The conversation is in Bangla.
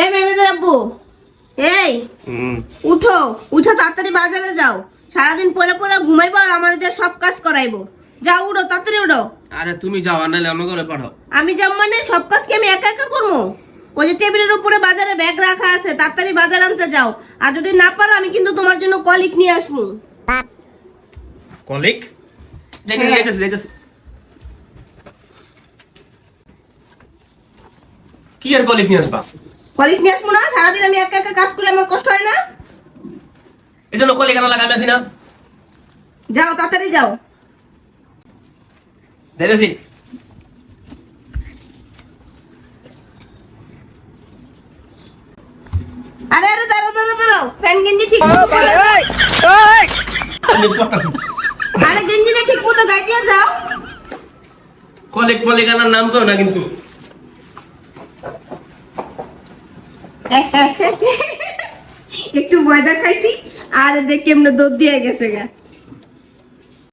এই মেমেদের আব্বু? এই উঠো উঠো তাড়াতাড়ি বাজারে যাও। সারাদিন পরে পরে ঘুমাইবো আর আমার দিয়ে সব কাজ করাইবো। যাও উঠো তাড়াতাড়ি উঠো। আরে তুমি যাও নাহলে অন্য করে পাঠাও। আমি যাব মানে সব কাজ কি আমি একা একা করব? ওই যে টেবিলের উপরে বাজারে ব্যাগ রাখা আছে তাড়াতাড়ি বাজার আনতে যাও। আর যদি না পারো আমি কিন্তু তোমার জন্য কলিক নিয়ে আসব। কলিক? হ্যাঁ। কি আর কলিক নিয়ে আসবা? কলিক নিয়ে আসব না সারাদিন আমি একা একা কাজ করে আমার কষ্ট হয় না। এই জন্য কলিক আনা লাগাই আছি না যাও তাড়াতাড়ি যাও। যাইতেছি আরে আরে দাঁড়াও দাঁড়াও দাঁড়াও প্যান্ট গেঞ্জি ঠিক আরে গেঞ্জিটা ঠিক মতো দিয়ে যাও। কলিক মলিক নাম করো না কিন্তু। একটু ময়দা খাইছি আর দেখ কেমনে দুধ দিয়ে গেছে গা?